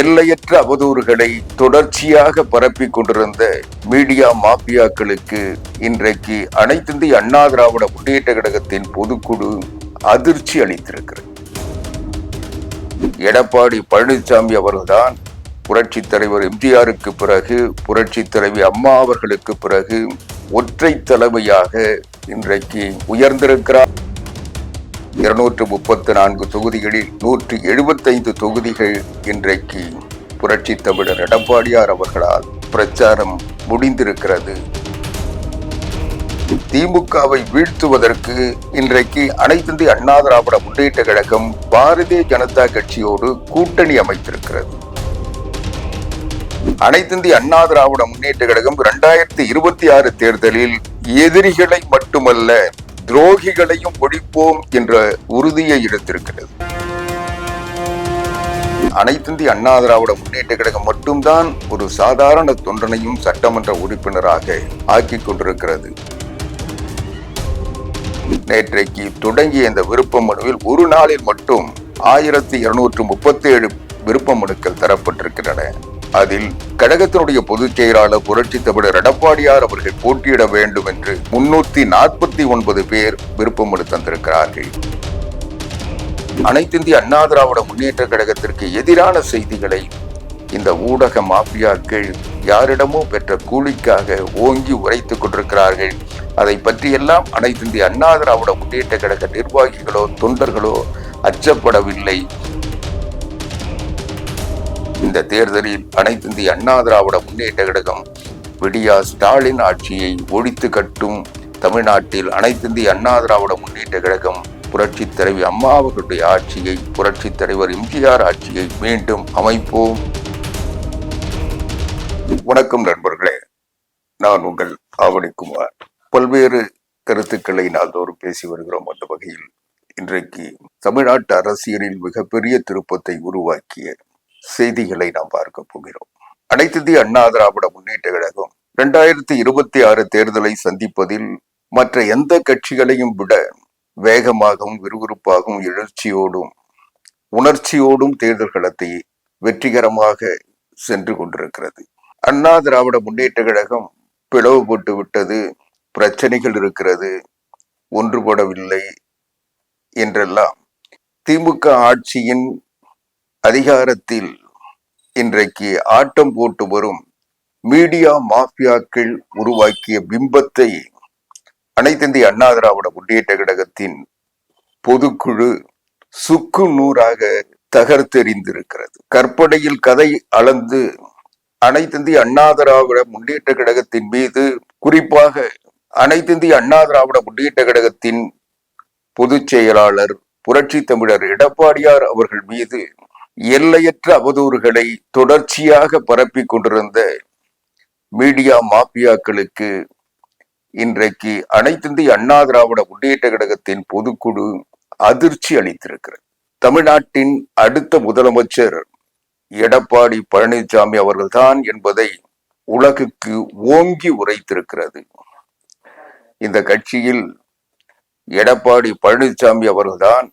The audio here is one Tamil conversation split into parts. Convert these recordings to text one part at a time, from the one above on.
எல்லையற்ற அவதூறுகளை தொடர்ச்சியாக பரப்பிக் கொண்டிருந்த மீடியா மாபியாக்களுக்கு இன்றைக்கு அனைத்திந்திய அண்ணா திராவிட முன்னேற்ற கழகத்தின் பொதுக்குழு அதிர்ச்சி அளித்திருக்கிறது. எடப்பாடி பழனிசாமி அவர்கள்தான் புரட்சி தலைவர் எம்ஜிஆருக்கு பிறகு புரட்சி தலைவி அம்மா அவர்களுக்கு பிறகு ஒற்றை தலைமையாக இன்றைக்கு உயர்ந்திருக்கிறார். இருநூற்று முப்பத்து நான்கு தொகுதிகளில் நூற்று எழுபத்தைந்து தொகுதிகள் இன்றைக்கு புரட்சி தமிழர் எடப்பாடியார் அவர்களால் பிரச்சாரம் முடிந்திருக்கிறது. திமுகவை வீழ்த்துவதற்கு இன்றைக்கு அனைத்திந்திய அண்ணா திராவிட முன்னேற்ற கழகம் பாரதிய ஜனதா கட்சியோடு கூட்டணி அமைத்திருக்கிறது. அனைத்திந்திய அண்ணா திராவிட முன்னேற்ற கழகம் இரண்டாயிரத்தி இருபத்தி ஆறு தேர்தலில் எதிரிகளை மட்டுமல்ல துரோகிகளையும் ஒழிப்போம் என்ற உறுதியை எடுத்திருக்கிறது. அனைத்திந்திய அண்ணா திராவிட முன்னேற்ற கழகம் மட்டும்தான் ஒரு சாதாரண தொண்டனையும் சட்டமன்ற உறுப்பினராக ஆக்கிக் கொண்டிருக்கிறது. நேற்றைக்கு தொடங்கிய இந்த விருப்ப மனுவில் ஒரு நாளில் மட்டும் ஆயிரத்தி இருநூற்று முப்பத்தி ஏழு விருப்ப மனுக்கள் தரப்பட்டிருக்கின்றன. அதில் கழகத்தினுடைய பொதுச் செயலாளர் புரட்சி தமிழர் எடப்பாடியார் அவர்கள் போட்டியிட வேண்டும் என்று முன்னூத்தி நாற்பத்தி ஒன்பது பேர் விருப்பம் மனு தந்திருக்கிறார்கள் அனைத்திந்திய அண்ணா திராவிட முன்னேற்ற கழகத்திற்கு எதிரான செய்திகளை இந்த ஊடக மாஃபியாக்கள் யாரிடமோ பெற்ற கூலிக்காக ஓங்கி உரைத்துக் கொண்டிருக்கிறார்கள். அதை பற்றியெல்லாம் அனைத்திந்திய அண்ணா திராவிட முன்னேற்ற கழக நிர்வாகிகளோ தொண்டர்களோ அச்சப்படவில்லை. இந்த தேர்தலில் அனைத்திந்திய அண்ணா திராவிட முன்னேற்ற கழகம் விடியா ஸ்டாலின் ஆட்சியை ஒழித்து கட்டும் தமிழ்நாட்டில் அனைத்திந்திய அண்ணா திராவிட முன்னேற்ற கழகம் புரட்சி தலைவி அம்மா அவர்களுடைய ஆட்சியை புரட்சி தலைவர் எம்ஜிஆர் ஆட்சியை மீண்டும் அமைப்போம். வணக்கம் நண்பர்களே. நான் உங்கள் ஆவணிக்குமார் பல்வேறு கருத்துக்களை நாள்தோறும் பேசி வருகிறோம். அந்த வகையில் இன்றைக்கு தமிழ்நாட்டு அரசியலில் மிகப்பெரிய திருப்பத்தை உருவாக்கிய செய்திகளை நாம் பார்க்க போகிறோம். அனைத்திந்திய அண்ணா திராவிட முன்னேற்ற கழகம் இரண்டாயிரத்தி இருபத்தி ஆறு தேர்தலை சந்திப்பதில் மற்ற எந்த கட்சிகளையும் விட வேகமாகவும் விறுவிறுப்பாகவும் எழுச்சியோடும் உணர்ச்சியோடும் தேர்தல் களத்தை வெற்றிகரமாக சென்று கொண்டிருக்கிறது. அண்ணா திராவிட முன்னேற்ற கழகம் பிளவுபட்டு விட்டது பிரச்சனைகள் இருக்கிறது ஒன்றுபடவில்லை என்றெல்லாம் திமுக ஆட்சியின் அதிகாரத்தில் இன்றைக்கு ஆட்டம் போட்டு வரும் மீடியா மாஃபியாக்கள் உருவாக்கிய பிம்பத்தை அனைத்திந்திய அண்ணா திராவிட முன்னேற்ற கழகத்தின் பொதுக்குழு சுக்கு நூறாக தகர்த்தெறிந்திருக்கிறது. கற்பனையில் கதை அளந்து அனைத்திந்திய அண்ணா திராவிட முன்னேற்ற கழகத்தின் மீது குறிப்பாக அனைத்திந்திய அண்ணா திராவிட முன்னேற்ற கழகத்தின் பொதுச் செயலாளர் புரட்சி தமிழர் எடப்பாடியார் அவர்கள் மீது எல்லையற்ற அவதூறுகளை தொடர்ச்சியாக பரப்பிக் கொண்டிருந்த மீடியா மாபியாக்களுக்கு இன்றைக்கு அனைத்திந்திய அண்ணா திராவிட முன்னேற்ற கழகத்தின் பொதுக்குழு அதிர்ச்சி அளித்திருக்கிறது. தமிழ்நாட்டின் அடுத்த முதலமைச்சர் எடப்பாடி பழனிசாமி அவர்கள்தான் என்பதை உலகுக்கு ஓங்கி உரைத்திருக்கிறது. இந்த கட்சியில் எடப்பாடி பழனிசாமி அவர்கள்தான்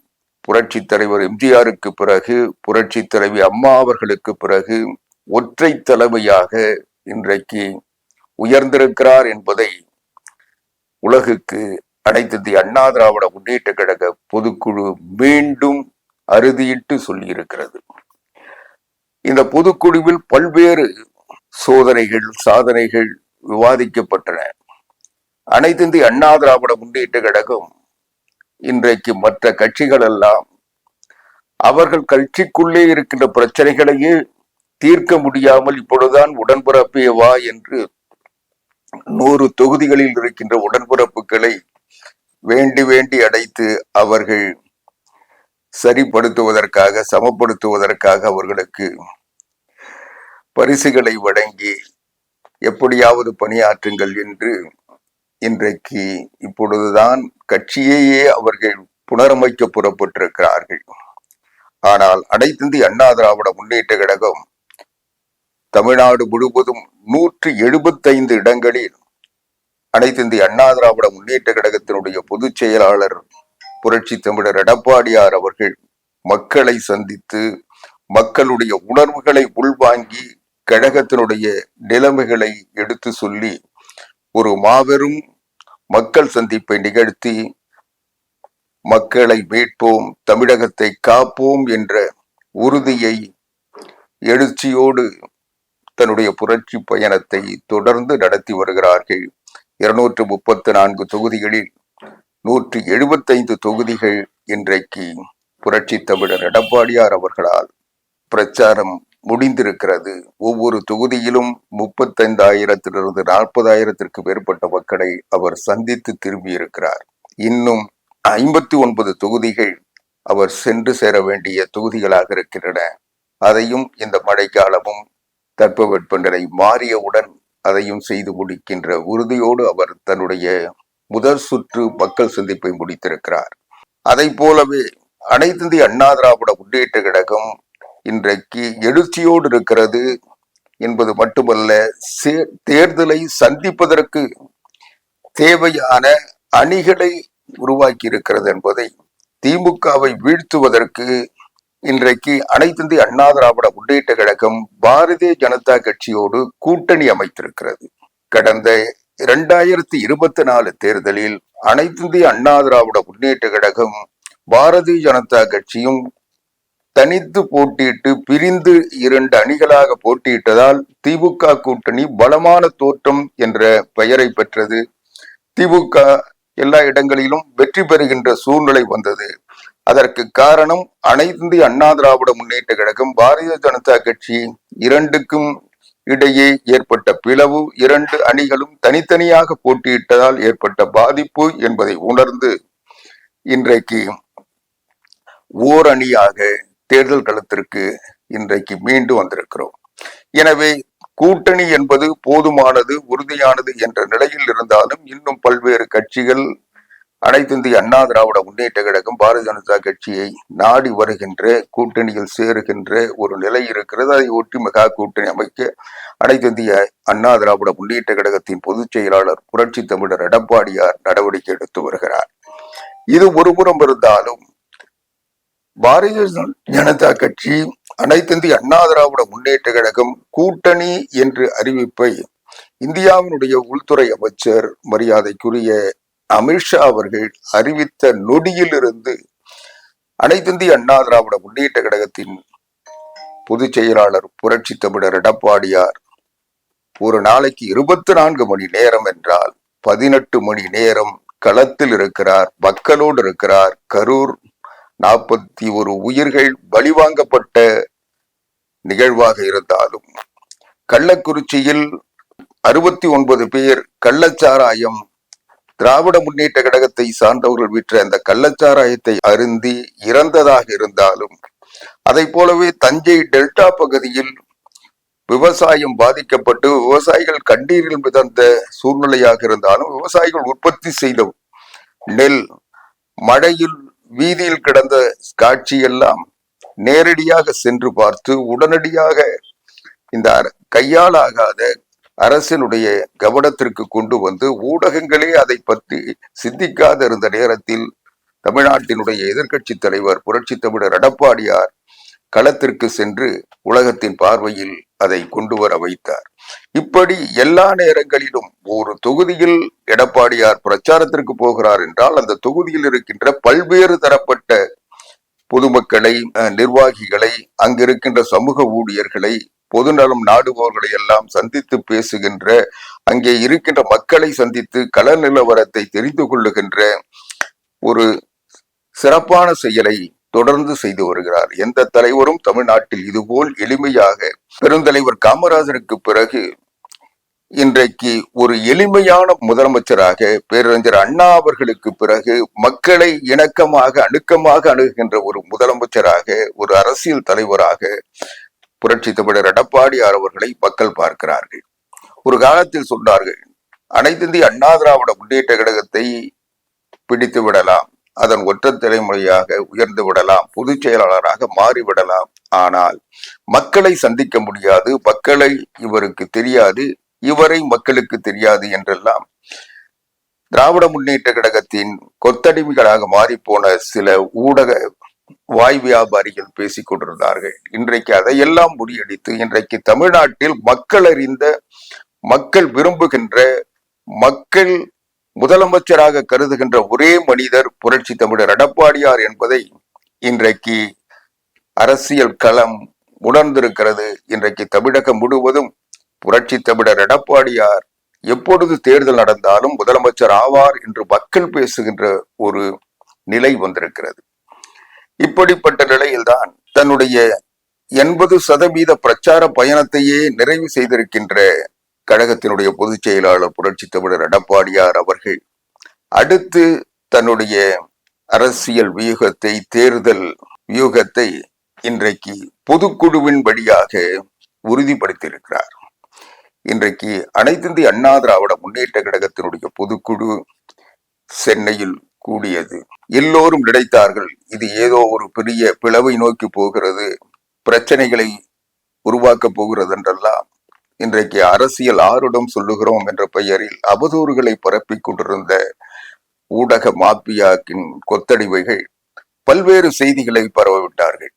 புரட்சி தலைவர் எம்ஜிஆருக்கு பிறகு புரட்சி தலைவி அம்மா அவர்களுக்கு பிறகு ஒற்றை தலைமையாக இன்றைக்கு உயர்ந்திருக்கிறார் என்பதை உலகுக்கு அனைத்திந்திய அண்ணா திராவிட முன்னேற்ற கழக பொதுக்குழு மீண்டும் அறுதியிட்டு சொல்லியிருக்கிறது. இந்த பொதுக்குழுவில் பல்வேறு சோதனைகள் சாதனைகள் விவாதிக்கப்பட்டன. அனைத்திந்திய அண்ணா திராவிட முன்னேற்ற கழகம் இன்றைக்கு மற்ற கட்சிகள் எல்லாம் அவர்கள் கட்சிக்குள்ளே இருக்கின்ற பிரச்சனைகளையே தீர்க்க முடியாமல் இப்பொழுதுதான் உடன்பிறப்பே வா என்று நூறு தொகுதிகளில் இருக்கின்ற உடன்பிறப்புகளை வேண்டி வேண்டி அடைத்து அவர்கள் சரிப்படுத்துவதற்காக சமப்படுத்துவதற்காக அவர்களுக்கு பரிசுகளை வழங்கி எப்படியாவது பணியாற்றுங்கள் என்று இன்றைக்கு இப்பொழுதுதான் கட்சியையே அவர்கள் புனரமைக்க புறப்பட்டிருக்கிறார்கள். ஆனால் அனைத்திந்திய அண்ணா திராவிட முன்னேற்ற கழகம் தமிழ்நாடு முழுவதும் நூற்றி எழுபத்தைந்து இடங்களில் அனைத்திந்திய அண்ணா திராவிட முன்னேற்ற கழகத்தினுடைய பொதுச் செயலாளர் புரட்சி தமிழர் எடப்பாடியார் அவர்கள் மக்களை சந்தித்து மக்களுடைய உணர்வுகளை உள்வாங்கி கழகத்தினுடைய நிலைமைகளை எடுத்து சொல்லி ஒரு மாபெரும் மக்கள் சந்திப்பை நிகழ்த்தி மக்களை மீட்போம் தமிழகத்தை காப்போம் என்ற உறுதியை எழுச்சியோடு தன்னுடைய புரட்சி பயணத்தை தொடர்ந்து நடத்தி வருகிறார்கள். இருநூற்று முப்பத்தி நான்கு தொகுதிகளில் நூற்றி எழுபத்தைந்து தொகுதிகள் இன்றைக்கு புரட்சி தமிழர் எடப்பாடியார் அவர்களால் பிரச்சாரம் முடிந்திருக்கிறது. ஒவ்வொரு தொகுதியிலும் முப்பத்தைந்தாயிரத்திலிருந்து நாற்பதாயிரத்திற்கு மேற்பட்ட மக்களை அவர் சந்தித்து திரும்பியிருக்கிறார். இன்னும் ஐம்பத்தி ஒன்பது தொகுதிகள் அவர் சென்று சேர வேண்டிய தொகுதிகளாக இருக்கின்றன. அதையும் இந்த மழைக்காலமும் தட்பவெப்பநிலை மாறியவுடன் அதையும் செய்து முடிக்கின்ற உறுதியோடு அவர் தன்னுடைய முதல் சுற்று மக்கள் சந்திப்பை முடித்திருக்கிறார். அதை போலவே அனைத்து இந்திய அண்ணா திராவிட முன்னேற்ற கழகம் இன்றைக்கு எழுச்சியோடு இருக்கிறது என்பது மட்டுமல்ல தேர்தலை சந்திப்பதற்கு தேவையான அணிகளை உருவாக்கி இருக்கிறது என்பதை திமுகவை வீழ்த்துவதற்கு இன்றைக்கு அனைத்து அண்ணா திராவிட முன்னேற்ற கழகம் பாரதிய ஜனதா கட்சியோடு கூட்டணி அமைத்திருக்கிறது. கடந்த இரண்டாயிரத்தி இருபத்தி நாலு தேர்தலில் அனைத்திந்திய அண்ணா திராவிட முன்னேற்ற கழகம் பாரதிய ஜனதா கட்சியும் தனித்து போட்டியிட்டு பிரிந்து இரண்டு அணிகளாக போட்டியிட்டதால் திமுக கூட்டணி பலமான தோற்றம் என்ற பெயரை பெற்றது. திமுக எல்லா இடங்களிலும் வெற்றி பெறுகின்ற சூழ்நிலை வந்தது. அதற்கு காரணம் அனைத்து அண்ணா திராவிட முன்னேற்ற கழகம் பாரதிய ஜனதா கட்சி இரண்டுக்கும் இடையே ஏற்பட்ட பிளவு இரண்டு அணிகளும் தனித்தனியாக போட்டியிட்டதால் ஏற்பட்ட பாதிப்பு என்பதை உணர்ந்து இன்றைக்கு ஓர் அணியாக தேர்தல் களத்திற்கு இன்றைக்கு மீண்டு வந்திருக்கிறோம். எனவே கூட்டணி என்பது போதுமானது உறுதியானது என்ற நிலையில் இருந்தாலும் இன்னும் பல்வேறு கட்சிகள் அனைத்து இந்திய அண்ணா திராவிட முன்னேற்ற கழகம் பாரதிய ஜனதா கட்சியை நாடி வருகின்ற கூட்டணியில் சேருகின்ற ஒரு நிலை இருக்கிறது. அதை ஒட்டி மெகா கூட்டணி அமைக்க அனைத்து இந்திய அண்ணா திராவிட முன்னேற்ற கழகத்தின் பொதுச் செயலாளர் புரட்சி தமிழர் எடப்பாடியார் நடவடிக்கை எடுத்து வருகிறார். இது ஒருபுறம் இருந்தாலும் பாரதிய ஜனதா கட்சி அனைத்து இந்திய அண்ணா திராவிட முன்னேற்ற கழகம் கூட்டணி என்று அறிவிப்பை இந்தியாவினுடைய உள்துறை அமைச்சர் மரியாதைக்குரிய அமித்ஷா அவர்கள் அறிவித்த நொடியிலிருந்து அனைத்து இந்திய அண்ணா திராவிட முன்னேற்ற கழகத்தின் பொதுச் செயலாளர் புரட்சி தமிழர் எடப்பாடியார் ஒரு நாளைக்கு இருபத்தி நான்கு மணி நேரம் என்றால் பதினெட்டு மணி நேரம் களத்தில் இருக்கிறார் மக்களோடு இருக்கிறார் கரூர் நாற்பத்தி ஒரு உயிர்கள் பலிவாங்கப்பட்ட நிகழ்வாக இருந்தாலும் கள்ளக்குறிச்சியில் அறுபத்தி ஒன்பது பேர் கள்ளச்சாராயம் திராவிட முன்னேற்ற கழகத்தை சார்ந்தவர்கள் விற்ற அந்த கள்ளச்சாராயத்தை அருந்தி இறந்ததாக இருந்தாலும் அதை போலவே தஞ்சை டெல்டா பகுதியில் விவசாயம் பாதிக்கப்பட்டு விவசாயிகள் கண்ணீரில் மிதந்த சூழ்நிலையாக இருந்தாலும் விவசாயிகள் உற்பத்தி செய்த நெல் மழையில் வீதியில் கிடந்த காட்சியெல்லாம் நேரடியாக சென்று பார்த்து உடனடியாக இந்த அர- கையாலாகாத அரசினுடைய கவனத்திற்கு கொண்டு வந்து ஊடகங்களே அதை பற்றி சிந்திக்காத இருந்த நேரத்தில் தமிழ்நாட்டினுடைய எதிர்க்கட்சி தலைவர் புரட்சி தமிழர் எடப்பாடியார் களத்திற்கு சென்று உலகத்தின் பார்வையில் அதை கொண்டு வர வைத்தார். இப்படி எல்லா நேரங்களிலும் ஒரு தொகுதியில் எடப்பாடியார் பிரச்சாரத்திற்கு போகிறார் என்றால் அந்த தொகுதியில் இருக்கின்ற பல்வேறு தரப்பட்ட பொதுமக்களை அஹ், நிர்வாகிகளை அங்கிருக்கின்ற சமூக ஊழியர்களை பொதுநலம் நாடுபவர்களை எல்லாம் சந்தித்து பேசுகின்ற அங்கே இருக்கின்ற மக்களை சந்தித்து கள நிலவரத்தை தெரிந்து கொள்ளுகின்ற ஒரு சிறப்பான செயலை தொடர்ந்து செய்து வருகிறார். எந்த தலைவரும் தமிழ்நாட்டில் இதுபோல் எளிமையாக பெருந்தலைவர் காமராஜருக்கு பிறகு இன்றைக்கு ஒரு எளிமையான முதலமைச்சராக பேரறிஞர் அண்ணா அவர்களுக்கு பிறகு மக்களை இணக்கமாக அணுக்கமாக அணுகுகின்ற ஒரு முதலமைச்சராக ஒரு அரசியல் தலைவராக புரட்சி தமிழர் எடப்பாடியார் அவர்களை மக்கள் பார்க்கிறார்கள். ஒரு காலத்தில் சொன்னார்கள் அனைத்து இந்திய அண்ணா திராவிட முன்னேற்ற கழகத்தை பிடித்து விடலாம். அதன் ஒற்ற தலைமுறையாக உயர்ந்து விடலாம் பொதுச் செயலாளராக மாறிவிடலாம் ஆனால் மக்களை சந்திக்க முடியாது மக்களை இவருக்கு தெரியாது இவரை மக்களுக்கு தெரியாது என்றெல்லாம் திராவிட முன்னேற்ற கழகத்தின் கொத்தடிமைகளாக மாறிப்போன சில ஊடக வாய் வியாபாரிகள் பேசிக் கொண்டிருந்தார்கள். இன்றைக்கு அதையெல்லாம் முறியடித்து இன்றைக்கு தமிழ்நாட்டில் மக்கள் அறிந்த மக்கள் விரும்புகின்ற மக்கள் முதலமைச்சராக கருதுகின்ற ஒரே மனிதர் புரட்சி தமிழர் எடப்பாடியார் என்பதை இன்றைக்கு அரசியல் களம் உணர்ந்திருக்கிறது. இன்றைக்கு தமிழகம் முழுவதும் புரட்சி தமிழர் எடப்பாடியார் எப்பொழுது தேர்தல் நடந்தாலும் முதலமைச்சர் ஆவார் என்று மக்கள் பேசுகின்ற ஒரு நிலை வந்திருக்கிறது. இப்படிப்பட்ட நிலையில்தான் தன்னுடைய எண்பது சதவீத பிரச்சார பயணத்தையே நிறைவு செய்திருக்கின்ற கழகத்தினுடைய பொதுச் செயலாளர் புரட்சி தமிழர் எடப்பாடியார் அவர்கள் அடுத்து தன்னுடைய அரசியல் வியூகத்தை தேர்தல் வியூகத்தை இன்றைக்கு பொதுக்குழுவின் வழியாக உறுதிப்படுத்தியிருக்கிறார். இன்றைக்கு அனைத்திந்திய அண்ணா திராவிட முன்னேற்ற கழகத்தினுடைய பொதுக்குழு சென்னையில் கூடியது. எல்லோரும் நினைத்தார்கள் இது ஏதோ ஒரு பெரிய பிளவை நோக்கி போகிறது பிரச்சனைகளை உருவாக்கப் போகிறது என்றெல்லாம் இன்றைக்கு அரசியல் ஆருடம் சொல்லுகிறோம் என்ற பெயரில் அவதூறுகளை பரப்பிக் கொண்டிருந்த ஊடக மாப்பியாக்கின் கொத்தடிவைகள் பல்வேறு செய்திகளை பரவவிட்டார்கள்.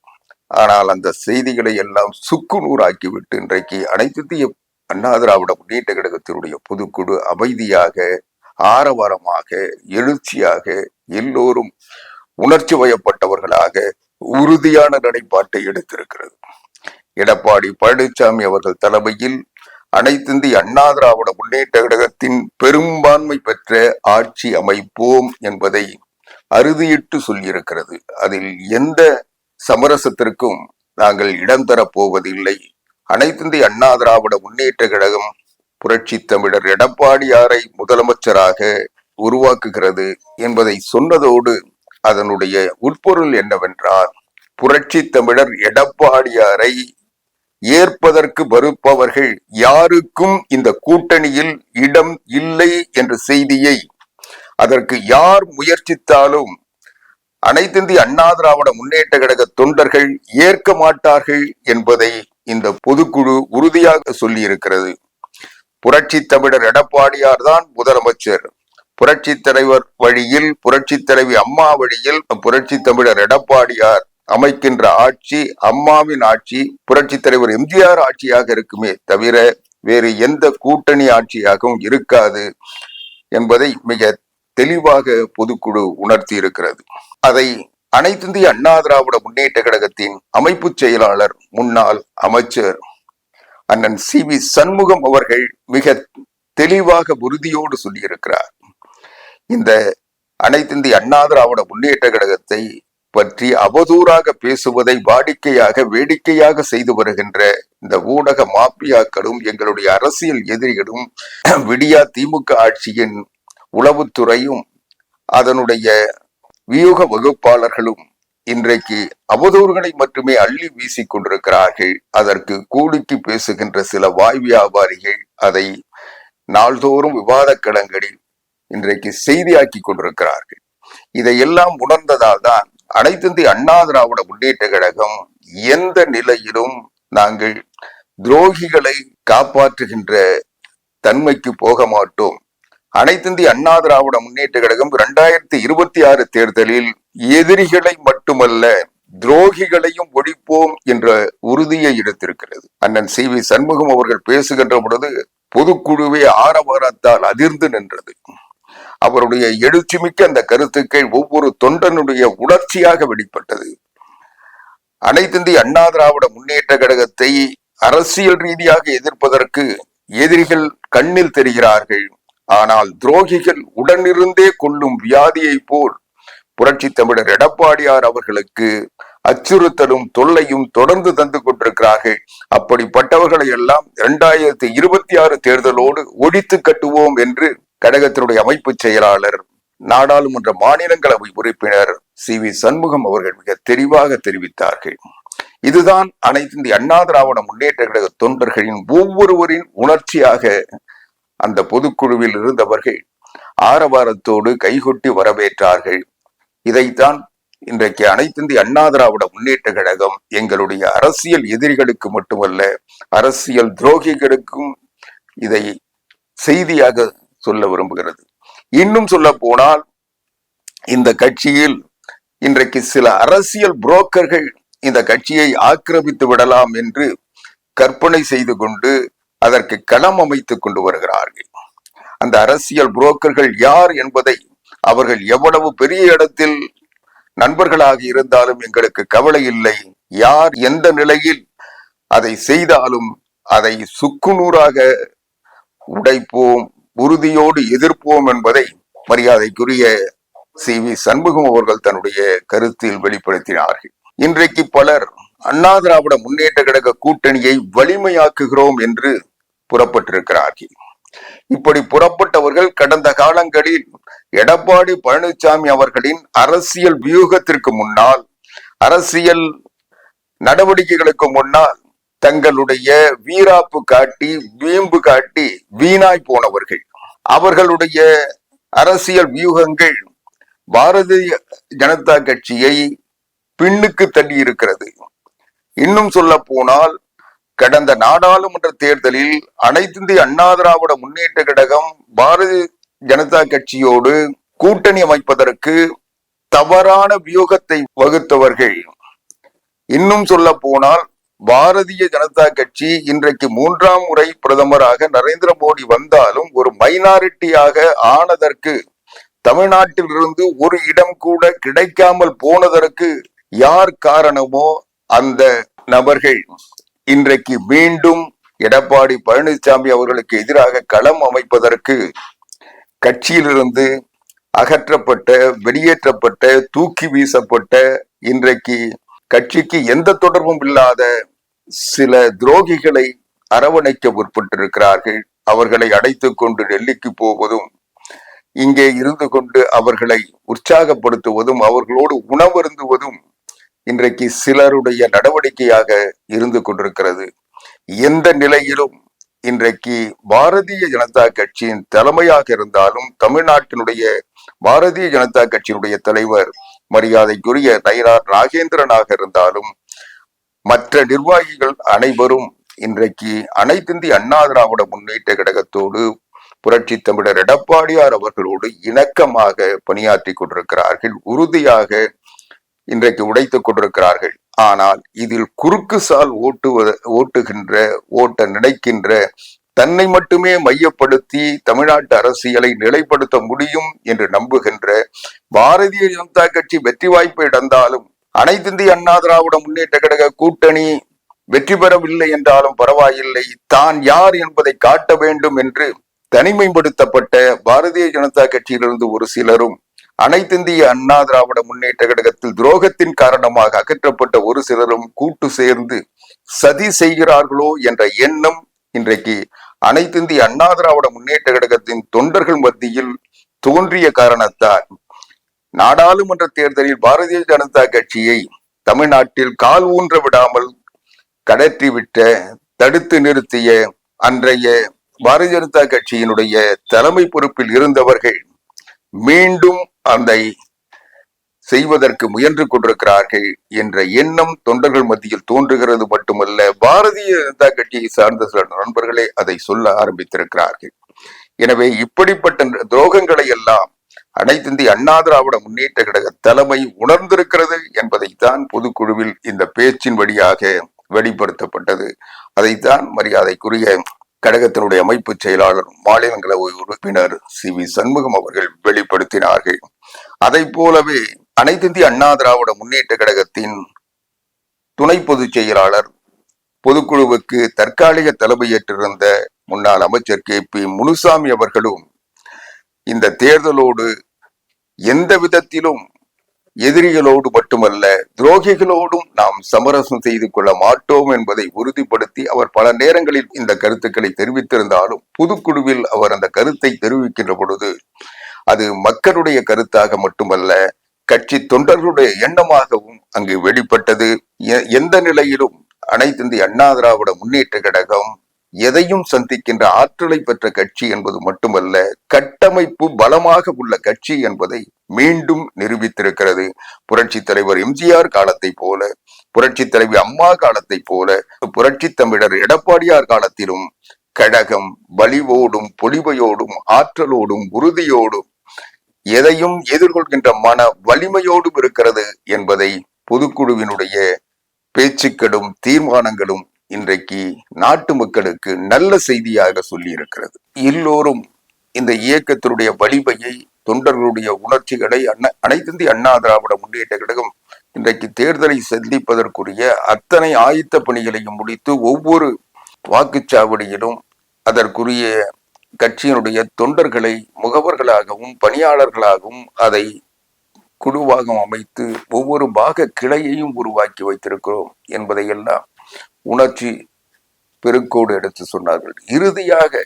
ஆனால் அந்த செய்திகளை எல்லாம் சுக்கு நூறாக்கிவிட்டு இன்றைக்கு அனைத்து அண்ணா திராவிட முன்னேற்ற கழகத்தினுடைய பொதுக்குழு அமைதியாக ஆரவாரமாக எழுச்சியாக எல்லோரும் உணர்ச்சி வயப்பட்டவர்களாக உறுதியான நிலைப்பாட்டை எடுத்திருக்கிறது. எடப்பாடி பழனிசாமி அவர்கள் தலைமையில் அனைத்திந்திய அண்ணா திராவிட முன்னேற்ற கழகத்தின் பெரும்பான்மை பெற்ற ஆட்சி அமைப்போம் என்பதை அறுதியிட்டு சொல்லியிருக்கிறது. அதில் எந்த சமரசத்திற்கும் நாங்கள் இடம் தரப் போவதில்லை. அனைத்திந்திய அண்ணா திராவிட முன்னேற்ற கழகம் புரட்சி தமிழர் எடப்பாடியாரை முதலமைச்சராக உருவாக்குகிறது என்பதை சொன்னதோடு அதனுடைய உட்பொருள் என்னவென்றால் புரட்சி தமிழர் எடப்பாடியாரை ஏற்பதற்கு வருப்பவர்கள் யாருக்கும் இந்த கூட்டணியில் இடம் இல்லை என்ற செய்தியை அதற்கு யார் முயற்சித்தாலும் அனைத்திந்திய அண்ணா திராவிட முன்னேற்ற கழக தொண்டர்கள் ஏற்க மாட்டார்கள் என்பதை இந்த பொதுக்குழு உறுதியாக சொல்லியிருக்கிறது. புரட்சி தமிழர் எடப்பாடியார் தான் முதலமைச்சர். புரட்சி தலைவர் வழியில் புரட்சி தலைவி அம்மா வழியில் புரட்சி தமிழர் எடப்பாடியார் அமைக்கின்ற ஆட்சி அம்மாவின் ஆட்சி புரட்சி தலைவர் எம்ஜிஆர் ஆட்சியாக இருக்குமே தவிர வேறு எந்த கூட்டணி ஆட்சியாகவும் இருக்காது என்பதை மிக தெளிவாக பொதுக்குழு உணர்த்தி இருக்கிறது அதை அனைத்திந்திய அண்ணா திராவிட முன்னேற்ற கழகத்தின் அமைப்பு செயலாளர் முன்னாள் அமைச்சர் அண்ணன் சி வி சண்முகம் அவர்கள் மிக தெளிவாக உறுதியோடு சொல்லியிருக்கிறார். இந்த அனைத்திந்திய அண்ணா திராவிட முன்னேற்ற கழகத்தை பற்றி அவதூறாக பேசுவதை வாடிக்கையாக வேடிக்கையாக செய்து வருகின்ற இந்த ஊடக மாப்பியாக்களும் எங்களுடைய அரசியல் எதிரிகளும் விடியா திமுக ஆட்சியின் உளவுத்துறையும் அதனுடைய வியூக வகுப்பாளர்களும் இன்றைக்கு அவதூறுகளை மட்டுமே அள்ளி வீசிக் கொண்டிருக்கிறார்கள். அதற்கு கூலிக்கு பேசுகின்ற சில வாய் வியாபாரிகள் அதை நாள்தோறும் விவாத களங்களில் இன்றைக்கு செய்தியாக்கி கொண்டிருக்கிறார்கள். இதையெல்லாம் உணர்ந்ததால் தான் அனைத்திந்திய அண்ணா திராவிட முன்னேற்ற கழகம் எந்த நிலையிலும் நாங்கள் துரோகிகளை காப்பாற்றுகின்ற தன்மைக்கு போக மாட்டோம். அனைத்திந்திய அண்ணா திராவிட முன்னேற்ற கழகம் இரண்டாயிரத்தி இருபத்தி ஆறு தேர்தலில் எதிரிகளை மட்டுமல்ல துரோகிகளையும் ஒழிப்போம் என்ற உறுதியை எடுத்திருக்கிறது. அண்ணன் சி வி சண்முகம் அவர்கள் பேசுகின்ற பொழுது பொதுக்குழுவே ஆரவாரத்தால் அதிர்ந்து நின்றது. அவருடைய எழுச்சிமிக்க அந்த கருத்துக்கள் ஒவ்வொரு தொண்டனுடைய உணர்ச்சியாக வெளிப்பட்டது. அனைத்திந்திய அண்ணா திராவிட முன்னேற்ற கழகத்தை அரசியல் ரீதியாக எதிர்ப்பதற்கு எதிரிகள் கண்ணில் தெரிகிறார்கள். ஆனால் துரோகிகள் உடனிருந்தே கொள்ளும் வியாதியை போல் புரட்சி தமிழர் எடப்பாடியார் அவர்களுக்கு அச்சுறுத்தலும் தொல்லையும் தொடர்ந்து தந்து கொண்டிருக்கிறார்கள். அப்படிப்பட்டவர்களை எல்லாம் இரண்டாயிரத்தி இருபத்தி ஆறு தேர்தலோடு ஒழித்து கட்டுவோம் என்று கழகத்தினுடைய அமைப்பு செயலாளர் நாடாளுமன்ற மாநிலங்களவை உறுப்பினர் சி. வி. சண்முகம் அவர்கள் மிக தெளிவாக தெரிவித்தார்கள். இதுதான் அனைத்து இந்திய அண்ணா திராவிட முன்னேற்ற கழக தொண்டர்களின் ஒவ்வொருவரின் உணர்ச்சியாக அந்த பொதுக்குழுவில் இருந்தவர்கள் ஆரவாரத்தோடு கைகொட்டி வரவேற்றார்கள். இதைத்தான் இன்றைக்கு அனைத்திந்திய அண்ணா திராவிட முன்னேற்ற கழகம் எங்களுடைய அரசியல் எதிரிகளுக்கு மட்டுமல்ல அரசியல் துரோகிகளுக்கும் இதை செய்தியாக சொல்ல விரும்புகிறது. இன்னும் சொல்ல போனால் இந்த கட்சியில் இன்றைக்கு சில அரசியல் புரோக்கர்கள் இந்த கட்சியை ஆக்கிரமித்து விடலாம் என்று கற்பனை செய்து கொண்டு அதற்கு களம் அமைத்துக் கொண்டு வருகிறார்கள். அந்த அரசியல் புரோக்கர்கள் யார் என்பதை அவர்கள் எவ்வளவு பெரிய இடத்தில் நண்பர்களாக இருந்தாலும் எங்களுக்கு கவலை இல்லை. யார் எந்த நிலையில் அதை செய்தாலும் அதை சுக்குநூறாக உடைப்போம் உறுதியோடு எதிர்ப்போம் என்பதை மரியாதைக்குரிய சி. வி. சண்முகம் அவர்கள் தன்னுடைய கருத்தில் வெளிப்படுத்தினார்கள். இன்றைக்கு பலர் அண்ணா திராவிட முன்னேற்ற கழக கூட்டணியை வலிமையாக்குகிறோம் என்று புறப்பட்டிருக்கிறார்கள். இப்படி புறப்பட்டவர்கள் கடந்த காலங்களில் எடப்பாடி பழனிசாமி அவர்களின் அரசியல் வியூகத்திற்கு முன்னால் அரசியல் நடவடிக்கைகளுக்கு முன்னால் தங்களுடைய வீராப்பு காட்டி வீம்பு காட்டி வீணாய் போனவர்கள். அவர்களுடைய அரசியல் வியூகங்கள் பாரதிய ஜனதா கட்சியை பின்னுக்கு தள்ளி இருக்கிறது இன்னும் சொல்ல போனால் கடந்த நாடாளுமன்ற தேர்தலில் அனைத்திந்திய அண்ணா திராவிட முன்னேற்ற கழகம் பாரதிய ஜனதா கட்சியோடு கூட்டணி அமைப்பதற்கு தவறான வியூகத்தை வகுத்தவர்கள். இன்னும் சொல்ல போனால் பாரதிய ஜனதா கட்சி இன்றைக்கு மூன்றாம் முறை பிரதமராக நரேந்திர மோடி வந்தாலும் ஒரு மைனாரிட்டியாக ஆனதற்கு தமிழ்நாட்டிலிருந்து ஒரு இடம் கூட கிடைக்காமல் போனதற்கு யார் காரணமோ அந்த நபர்கள். இன்றைக்கு மீண்டும் எடப்பாடி பழனிசாமி அவர்களுக்கு எதிராக களம் அமைப்பதற்கு கட்சியிலிருந்து அகற்றப்பட்ட வெளியேற்றப்பட்ட தூக்கி வீசப்பட்ட இன்றைக்கு கட்சிக்கு எந்த தொடர்பும் இல்லாத சில துரோகிகளை அரவணைக்க முற்பட்டிருக்கிறார்கள். அவர்களை அடைத்துக் கொண்டு டெல்லிக்கு போவதும் இங்கே இருந்து கொண்டு அவர்களை உற்சாகப்படுத்துவதும் அவர்களோடு உணவருந்துவதும் இன்றைக்கு சிலருடைய நடவடிக்கையாக இருந்து கொண்டிருக்கிறது. எந்த நிலையிலும் இன்றைக்கு பாரதிய ஜனதா கட்சியின் தலைமையாக இருந்தாலும் தமிழ்நாட்டினுடைய பாரதிய ஜனதா கட்சியினுடைய தலைவர் மரியாதைக்குரிய நயினார் நாகேந்திரனாக இருந்தாலும் மற்ற நிர்வாகிகள் அனைவரும் இன்றைக்கு அனைத்திந்திய அண்ணா திராவிட முன்னேற்ற கழகத்தோடு புரட்சி தமிழர் எடப்பாடியார் அவர்களோடு இணக்கமாக பணியாற்றி கொண்டிருக்கிறார்கள். உறுதியாக இன்றைக்கு உடைத்துக் கொண்டிருக்கிறார்கள். ஆனால் இதில் குறுக்கு சால் ஓட்டுவ ஓட்டுகின்ற ஓட்ட நினைக்கின்ற தன்னை மட்டுமே மையப்படுத்தி தமிழ்நாட்டு அரசியலை நிலைப்படுத்த முடியும் என்று நம்புகின்ற பாரதிய ஜனதா கட்சி வெற்றி வாய்ப்பு இழந்தாலும் அனைத்திந்திய அண்ணா திராவிட முன்னேற்ற கழக கூட்டணி வெற்றி பெறவில்லை என்றாலும் பரவாயில்லை. தான் யார் என்பதை காட்ட வேண்டும் என்று தனிமைப்படுத்தப்பட்ட பாரதிய ஜனதா கட்சியிலிருந்து ஒரு சிலரும் அனைத்திந்திய அண்ணா திராவிட முன்னேற்ற கழகத்தில் துரோகத்தின் காரணமாக அகற்றப்பட்ட ஒரு சிலரும் கூட்டு சேர்ந்து சதி செய்கிறார்களோ என்ற எண்ணம் இன்றைக்கு அனைத்திந்திய அண்ணா திராவிட முன்னேற்ற கழகத்தின் தொண்டர்கள் மத்தியில் தோன்றிய காரணத்தால் நாடாளுமன்ற தேர்தலில் பாரதிய ஜனதா கட்சியை தமிழ்நாட்டில் கால் ஊன்ற விடாமல் கடற்றிவிட்ட தடுத்து நிறுத்திய அன்றைய பாரதிய ஜனதா கட்சியினுடைய தலைமை பொறுப்பில் இருந்தவர்கள் மீண்டும் அதை செய்வதற்கு முயன்று கொண்டிருக்கிறார்கள் என்ற எண்ணம் தொண்டர்கள் மத்தியில் தோன்றுகிறது மட்டுமல்ல பாரதிய ஜனதா கட்சியை சார்ந்த சில நண்பர்களே அதை சொல்ல ஆரம்பித்திருக்கிறார்கள். எனவே இப்படிப்பட்ட துரோகங்களை எல்லாம் அனைத்திந்திய அண்ணா திராவிட முன்னேற்ற கழக தலைமை உணர்ந்திருக்கிறது என்பதைத்தான் பொதுக்குழுவில் இந்த பேச்சின் வழியாக வெளிப்படுத்தப்பட்டது. அதைத்தான் மரியாதைக்குரிய கழகத்தினுடைய அமைப்பு செயலாளர் மாநிலங்களவை உறுப்பினர் சி. வி. சண்முகம் அவர்கள் வெளிப்படுத்தினார்கள். அதை போலவே அனைத்திந்திய அண்ணா திராவிட முன்னேற்ற கழகத்தின் துணை பொதுச் செயலாளர் பொதுக்குழுவுக்கு தற்காலிக தலைமையேற்றிருந்த முன்னாள் அமைச்சர் கே. பி. முனுசாமி அவர்களும் இந்த தேர்தலோடு எந்த விதத்திலும் எதிரிகளோடு மட்டுமல்ல துரோகிகளோடும் நாம் சமரசம் செய்து கொள்ள மாட்டோம் என்பதை உறுதிப்படுத்தி அவர் பல நேரங்களில் இந்த கருத்துக்களை தெரிவித்திருந்தாலும் புதுக்குழுவில் அவர் அந்த கருத்தை தெரிவிக்கின்ற பொழுது அது மக்களுடைய கருத்தாக மட்டுமல்ல கட்சி தொண்டர்களுடைய எண்ணமாகவும் அங்கு வெளிப்பட்டது. எ- எந்த நிலையிலும் அனைத்திந்திய அண்ணா திராவிட முன்னேற்ற கழகம் எதையும் சந்திக்கின்ற ஆற்றலை பெற்ற கட்சி என்பது மட்டுமல்ல கட்டமைப்பு பலமாக உள்ள கட்சி என்பதை மீண்டும் நிரூபித்திருக்கிறது. புரட்சி தலைவர் எம்ஜிஆர் காலத்தை போல புரட்சி தலைவி அம்மா காலத்தை போல புரட்சி தமிழர் எடப்பாடியார் காலத்திலும் கழகம் வலிவோடும் பொலிவையோடும் ஆற்றலோடும் உறுதியோடும் எதையும் எதிர்கொள்கின்ற மன வலிமையோடும் இருக்கிறது என்பதை பொதுக்குழுவினுடைய பேச்சுக்களும் தீர்மானங்களும் இன்றைக்கு நாட்டு மக்களுக்கு நல்ல செய்தியாக சொல்லி இருக்கிறது எல்லோரும் இந்த இயக்கத்தினுடைய வலிமையை தொண்டர்களுடைய உணர்ச்சிகளை அண்ணா அனைத்திந்திய அண்ணா திராவிட முன்னேற்ற கழகம் இன்றைக்கு தேர்தலை சந்திப்பதற்குரிய அத்தனை ஆயத்த பணிகளையும் முடித்து ஒவ்வொரு வாக்குச்சாவடியிலும் அதற்குரிய கட்சியினுடைய தொண்டர்களை முகவர்களாகவும் பணியாளர்களாகவும் அதை குழுவாக அமைத்து ஒவ்வொரு பாக கிளையையும் உருவாக்கி வைத்திருக்கிறோம் என்பதையெல்லாம் உணர்ச்சி பெருக்கோடு எடுத்து சொன்னார்கள். இறுதியாக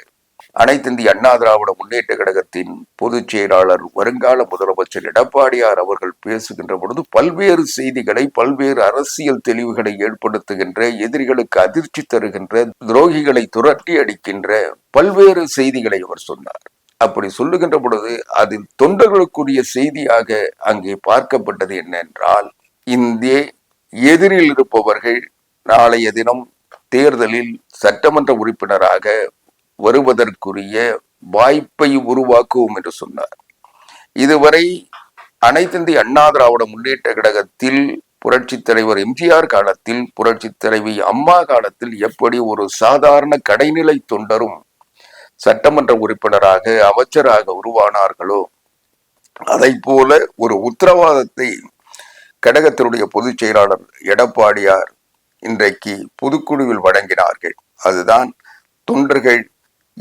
அனைத்திந்திய அண்ணா திராவிட முன்னேற்ற கழகத்தின் பொதுச் செயலாளர் வருங்கால முதலமைச்சர் எடப்பாடியார் அவர்கள் பேசுகின்ற பொழுது பல்வேறு செய்திகளை பல்வேறு அரசியல் தெளிவுகளை ஏற்படுத்துகின்ற எதிரிகளுக்கு அதிர்ச்சி தருகின்ற துரோகிகளை துரட்டி அடிக்கின்ற பல்வேறு செய்திகளை அவர் சொன்னார். அப்படி சொல்லுகின்ற பொழுது அதில் தொண்டர்களுக்குரிய செய்தியாக அங்கே பார்க்கப்பட்டது என்னென்றால் இந்திய எதிரில் இருப்பவர்கள் நாளைய தினம் தேர்தலில் சட்டமன்ற உறுப்பினராக வருவதற்குரிய வாய்ப்பை உருவாக்குவோம் என்று சொன்னார். இதுவரை அனைத்திந்திய அண்ணா திராவிட முன்னேற்ற கழகத்தில் புரட்சி தலைவர் எம்ஜிஆர் காலத்தில் புரட்சி தலைவி அம்மா காலத்தில் எப்படி ஒரு சாதாரண கடைநிலை தொண்டரும் சட்டமன்ற உறுப்பினராக அமைச்சராக உருவானார்களோ அதை போல ஒரு உத்தரவாதத்தை கழகத்தினுடைய பொதுச் செயலாளர் எடப்பாடியார் இன்றைக்கு பொதுக்குழுவில் வழங்கினார்கள். அதுதான் தொண்டர்கள்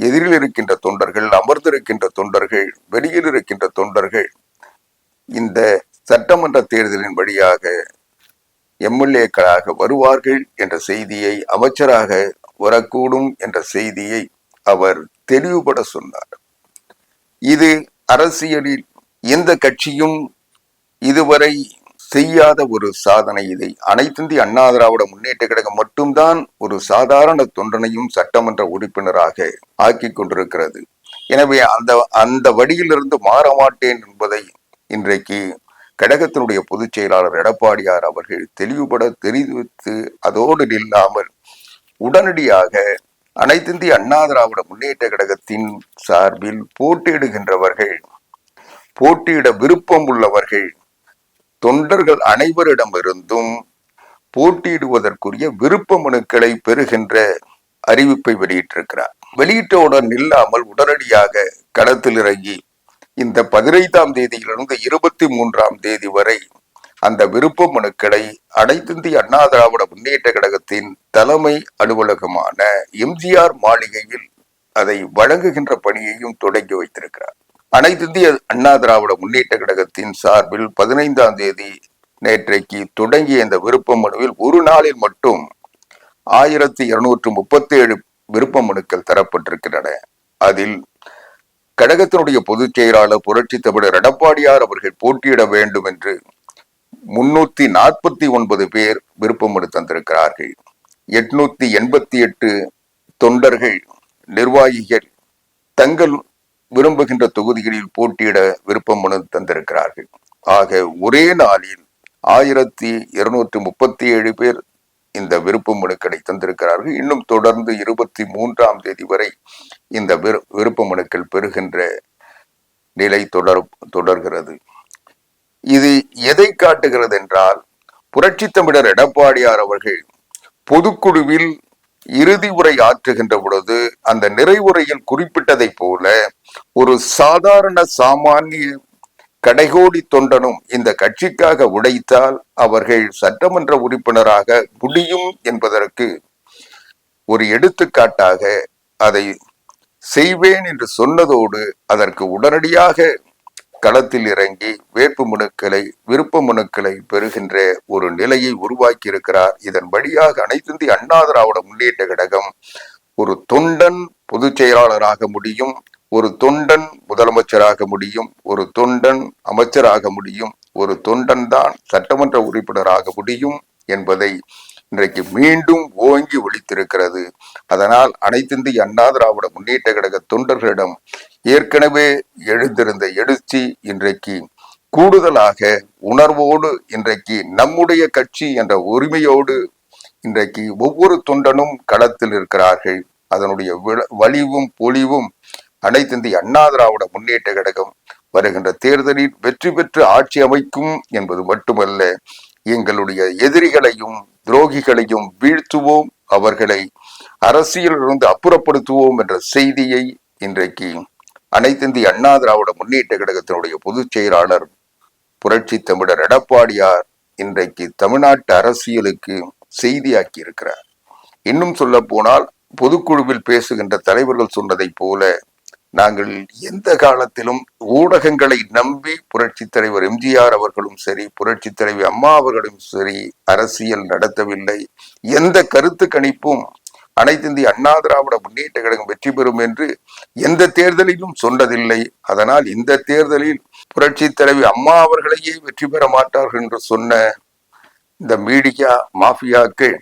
எதிரில் இருக்கின்ற தொண்டர்கள் அமர்ந்திருக்கின்ற தொண்டர்கள் வெளியில் இருக்கின்ற தொண்டர்கள். இந்த சட்டமன்ற தேர்தலின் வழியாக எம்எல்ஏக்களாக வருவார்கள் என்ற செய்தியை அமைச்சராக வரக்கூடும் என்ற செய்தியை அவர் தெளிவுபட சொன்னார். இது அரசியலில் எந்த கட்சியும் இதுவரை செய்யாத ஒரு சாதனை இதை. அனைத்திந்திய அண்ணா திராவிட முன்னேற்ற கழகம் மட்டும்தான் ஒரு சாதாரண தொண்டனையும் சட்டமன்ற உறுப்பினராக ஆக்கி கொண்டிருக்கிறது. எனவே அந்த அந்த வழியிலிருந்து மாற மாட்டேன் என்பதை இன்றைக்கு கழகத்தினுடைய பொதுச் செயலாளர் எடப்பாடியார் அவர்கள் தெளிவுபட தெரிவித்து அதோடு நில்லாமல் உடனடியாக அனைத்திந்திய அண்ணா திராவிட முன்னேற்ற கழகத்தின் சார்பில் போட்டியிடுகின்றவர்கள் போட்டியிட விருப்பம் உள்ளவர்கள் தொண்டர்கள் அனைவரிடமிருந்தும் போட்டியிடுவதற்குரிய விருப்ப மனுக்களை பெறுகின்ற அறிவிப்பை வெளியிட்டிருக்கிறார். வெளியிட்டவுடன் இல்லாமல் உடனடியாக களத்தில் இறங்கி இந்த பதினைந்தாம் தேதியிலிருந்து இருபத்தி மூன்றாம் தேதி வரை அந்த விருப்ப மனுக்களை அனைத்திந்திய அண்ணா திராவிட முன்னேற்ற கழகத்தின் தலைமை அலுவலகமான எம்ஜிஆர் மாளிகையில் அதை வழங்குகின்ற பணியையும் தொடங்கி வைத்திருக்கிறார். அனைத்திந்திய அண்ணா திராவிட முன்னேற்ற கழகத்தின் சார்பில் பதினைந்தாம் தேதி நேற்றைக்கு தொடங்கிய இந்த விருப்ப மனுவில் ஒரு நாளில் மட்டும் ஆயிரத்தி இருநூற்று முப்பத்தி ஏழு விருப்ப மனுக்கள் தரப்பட்டிருக்கின்றன. அதில் கழகத்தினுடைய பொதுச் செயலாளர் புரட்சி தமிழர் எடப்பாடியார் அவர்கள் போட்டியிட வேண்டும் என்று முன்னூத்தி நாற்பத்தி ஒன்பது பேர் விருப்ப மனு தந்திருக்கிறார்கள். எட்நூத்தி எண்பத்தி எட்டு தொண்டர்கள் நிர்வாகிகள் தங்கள் விரும்புகின்ற தொகுதிகளில் போட்டியிட விருப்பம் மனு தந்திருக்கிறார்கள். ஆக ஒரே நாளில் ஆயிரத்தி இருநூற்றி முப்பத்தி ஏழு பேர் இந்த விருப்ப மனுக்களை தந்திருக்கிறார்கள். இன்னும் தொடர்ந்து இருபத்தி மூன்றாம் தேதி வரை இந்த விருப்ப மனுக்கள் பெறுகின்ற நிலை தொடர் தொடர்கிறது. இது எதை காட்டுகிறது என்றால் புரட்சி தமிழர் எடப்பாடியார் அவர்கள் பொதுக்குழுவில் இறுதி உரை ஆற்றுகின்ற பொழுது அந்த நிறைவுரையில் குறிப்பிட்டதை போல ஒரு சாதாரண சாமானிய கடைகோடி தொண்டனும் இந்த கட்சிக்காக உடைத்தால் அவர்கள் சட்டமன்ற உறுப்பினராக முடியும் என்பதற்கு ஒரு எடுத்துக்காட்டாக அதை செய்வேன் என்று சொன்னதோடு அதற்கு உடனடியாக களத்தில் இறங்கி வேட்பு மனுக்களை விருப்ப மனுக்களை பெறுகின்ற ஒரு நிலையை உருவாக்கி இருக்கிறார் இதன் வழியாக அனைத்திந்திய அண்ணா திராவிட முன்னேற்ற கழகம் ஒரு தொண்டன் பொதுச் செயலாளராக முடியும். ஒரு தொண்டன் முதலமைச்சராக முடியும் ஒரு தொண்டன் அமைச்சராக முடியும் ஒரு தொண்டன் தான் சட்டமன்ற உறுப்பினராக முடியும் என்பதை இன்றைக்கு மீண்டும் ஓங்கி ஒழித்திருக்கிறது. அதனால் அனைத்திந்திய அண்ணா திராவிட முன்னேற்ற கழக தொண்டர்களிடம் ஏற்கனவே எழுந்திருந்த எழுச்சி இன்றைக்கு கூடுதலாக உணர்வோடு இன்றைக்கு நம்முடைய கட்சி என்ற உரிமையோடு இன்றைக்கு ஒவ்வொரு தொண்டனும் களத்தில் இருக்கிறார்கள். அதனுடைய வலிவும் பொலிவும் அனைத்திந்திய அண்ணா திராவிட முன்னேற்ற கழகம் வருகின்ற தேர்தலில் வெற்றி பெற்று ஆட்சி அமைக்கும் என்பது மட்டுமல்ல எங்களுடைய எதிரிகளையும் துரோகிகளையும் வீழ்த்துவோம் அவர்களை அரசியலிலிருந்து அப்புறப்படுத்துவோம் என்ற செய்தியை இன்றைக்கு அனைத்திந்திய அண்ணா திராவிட முன்னேற்ற கழகத்தினுடைய பொதுச் செயலாளர் புரட்சி தமிழர் எடப்பாடியார் இன்றைக்கு தமிழ்நாட்டு அரசியலுக்கு செய்தியாக்கி இருக்கிறார். இன்னும் சொல்ல போனால் பொதுக்குழுவில் பேசுகின்ற தலைவர்கள் சொன்னதைப் போல நாங்கள் எந்த காலத்திலும் ஊடகங்களை நம்பி புரட்சி தலைவர் எம்ஜிஆர் அவர்களும் சரி புரட்சி தலைவி அம்மா அவர்களும் சரி அரசியல் நடத்தவில்லை. எந்த கருத்து கணிப்பும் அனைத்து இந்திய அண்ணா திராவிட முன்னேற்ற கழகம் வெற்றி பெறும் என்று எந்த தேர்தலிலும் சொன்னதில்லை. அதனால் இந்த தேர்தலில் புரட்சி தலைவி அம்மா அவர்களையே வெற்றி பெற மாட்டார்கள் என்று சொன்ன இந்த மீடியா மாஃபியாக்கள்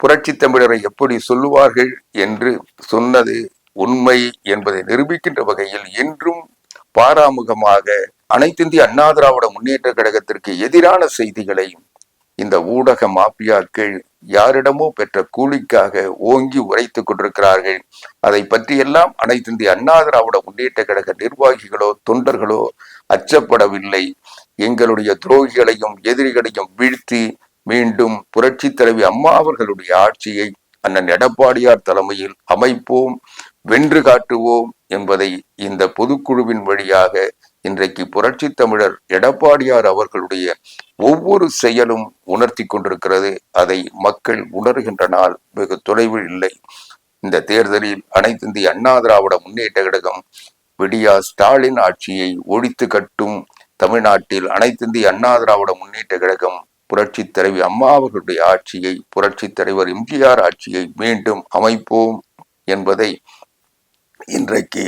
புரட்சி தமிழரை எப்படி சொல்லுவார்கள் என்று சொன்னது உண்மை என்பதை நிரூபிக்கின்ற வகையில் என்றும் பாராமுகமாக அனைத்திந்திய அண்ணா திராவிட முன்னேற்ற கழகத்திற்கு எதிரான செய்திகளை இந்த ஊடக மாப்பியாக்கள் யாரிடமோ பெற்ற கூலிக்காக ஓங்கி உரைத்துக் கொண்டிருக்கிறார்கள். அதை பற்றியெல்லாம் அனைத்திந்திய அண்ணா திராவிட முன்னேற்ற கழக நிர்வாகிகளோ தொண்டர்களோ அச்சப்படவில்லை. எங்களுடைய துரோகிகளையும் எதிரிகளையும் வீழ்த்தி மீண்டும் புரட்சி தலைவி அம்மா அவர்களுடைய ஆட்சியை அண்ணன் எடப்பாடியார் தலைமையில் அமைப்போம். வென்று காட்டுவோம் என்பதை இந்த பொதுக்குழுவின் வழியாக இன்றைக்கு புரட்சி தமிழர் எடப்பாடியார் அவர்களுடைய ஒவ்வொரு செயலும் உணர்த்தி கொண்டிருக்கிறது. அதை மக்கள் உணர்கின்ற நாள். வெகு தொலைவில் இல்லை. இந்த தேர்தலில் அனைத்து இந்திய அண்ணா திராவிட முன்னேற்ற கழகம் விடியா ஸ்டாலின் ஆட்சியை ஒழித்து கட்டும் தமிழ்நாட்டில் அனைத்து இந்திய அண்ணா திராவிட முன்னேற்ற கழகம் புரட்சி தலைவி அம்மா அவர்களுடைய ஆட்சியை புரட்சி தலைவர் எம்ஜிஆர் ஆட்சியை மீண்டும் அமைப்போம் என்பதை இன்றைக்கு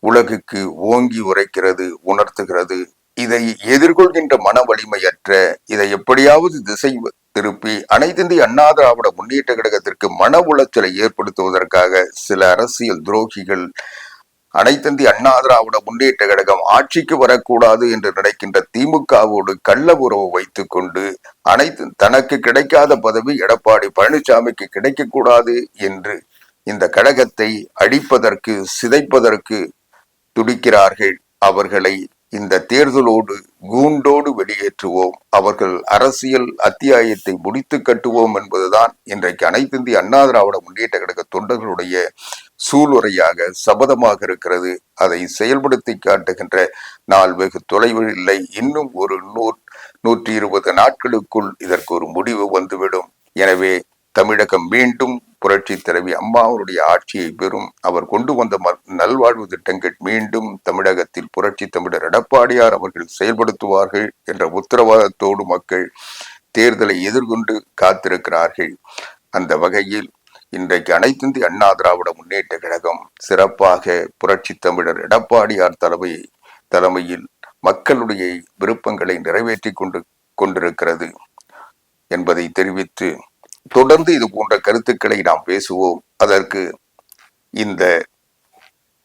உலகுக்கு ஓங்கி உரைக்கிறது உணர்த்துகிறது இதை எதிர்கொள்கின்ற மன வலிமையற்ற இதை எப்படியாவது திசை திருப்பி அனைத்திந்திய அண்ணா திராவிட முன்னேற்ற கழகத்திற்கு மன உளைச்சலை ஏற்படுத்துவதற்காக சில அரசியல் துரோகிகள் அனைத்திந்திய அண்ணா திராவிட முன்னேற்ற கழகம் ஆட்சிக்கு வரக்கூடாது என்று நினைக்கின்ற திமுகவோடு கள்ள உறவு வைத்துக் கொண்டு அனைத்து தனக்கு கிடைக்காத பதவி எடப்பாடி பழனிசாமிக்கு கிடைக்கக்கூடாது என்று இந்த கழகத்தை அழிப்பதற்கு சிதைப்பதற்கு துடிக்கிறார்கள். அவர்களை இந்த தேர்தலோடு கூண்டோடு வெளியேற்றுவோம். அவர்கள் அரசியல் அத்தியாயத்தை முடித்து கட்டுவோம் என்பதுதான் இன்றைக்கு அனைத்திந்திய அண்ணா திராவிட முன்னேற்ற கழக தொண்டர்களுடைய சூளுரையாக சபதமாக இருக்கிறது. அதை செயல்படுத்தி காட்டுகின்ற நாள் வெகு தொலைவில் இல்லை. இன்னும் ஒரு நூற் நூற்றி இருபது நாட்களுக்குள் இதற்கு ஒரு முடிவு வந்துவிடும். எனவே தமிழகம் மீண்டும் புரட்சி தலைவி அம்மாவுடைய ஆட்சியை பெறும். அவர் கொண்டு வந்த நல்வாழ்வு திட்டங்கள் மீண்டும் தமிழகத்தில் புரட்சி தமிழர் எடப்பாடியார் அவர்கள் செயல்படுத்துவார்கள் என்ற உத்தரவாதத்தோடு மக்கள் தேர்தலை எதிர்கொண்டு காத்திருக்கிறார்கள். அந்த வகையில் இன்றைக்கு அனைத்திந்திய அண்ணா திராவிட முன்னேற்ற கழகம் சிறப்பாக புரட்சி தமிழர் எடப்பாடியார் தலைமை தலைமையில் மக்களுடைய விருப்பங்களை நிறைவேற்றி கொண்டு கொண்டிருக்கிறது என்பதை தெரிவித்து தொடர்ந்து இது போன்ற கருத்துக்களை நாம் பேசுவோம். அதற்கு இந்த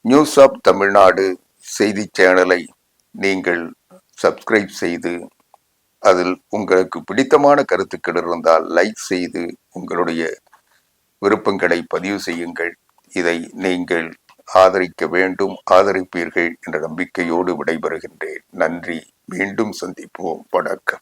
நியூஸ் ஆப் தமிழ்நாடு செய்தி சேனலை நீங்கள் சப்ஸ்கிரைப் செய்து அதில் உங்களுக்கு பிடித்தமான கருத்துக்கள் இருந்தால் லைக் செய்து உங்களுடைய விருப்பங்களை பதிவு செய்யுங்கள். இதை நீங்கள் ஆதரிக்க வேண்டும் ஆதரிப்பீர்கள் என்ற நம்பிக்கையோடு விடைபெறுகின்றேன். நன்றி. மீண்டும் சந்திப்போம். வணக்கம்.